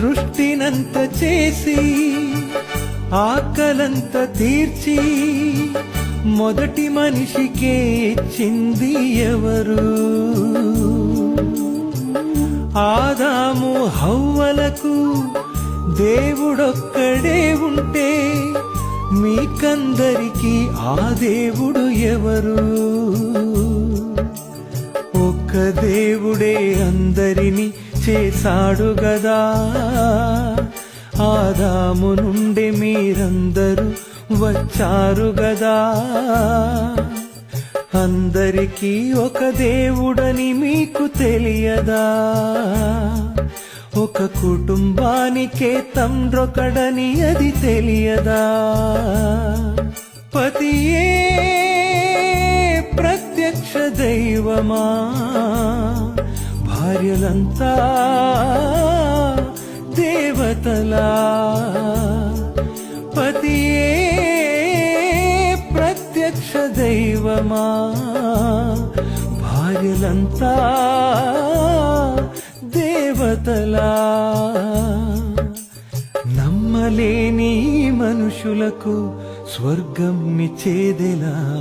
సృష్టినంత చేసి ఆకలంత తీర్చి మొదటి మనిషికే ఇచ్చింది ఎవరు? ఆదాము హవ్వలకు దేవుడొక్కడే ఉంటే మీకందరికీ ఆ దేవుడు ఎవరు? ఒక్క దేవుడే అందరిని చేశాడు గదా. ఆదాము నుండి మీరందరూ వచ్చారు గదా. అందరికీ ఒక దేవుడని మీకు తెలియదా? ఒక కుటుంబానికే తండ్రొకడని అది తెలియదా? పతియే ప్రత్యక్ష దైవమా? భార్యలంతా దేవతలా. పతియే ప్రత్యక్ష దైవమా. భార్యలంతా దేవతలా. నమ్మలేని మనుషులకు స్వర్గం నిచ్చేదెలా.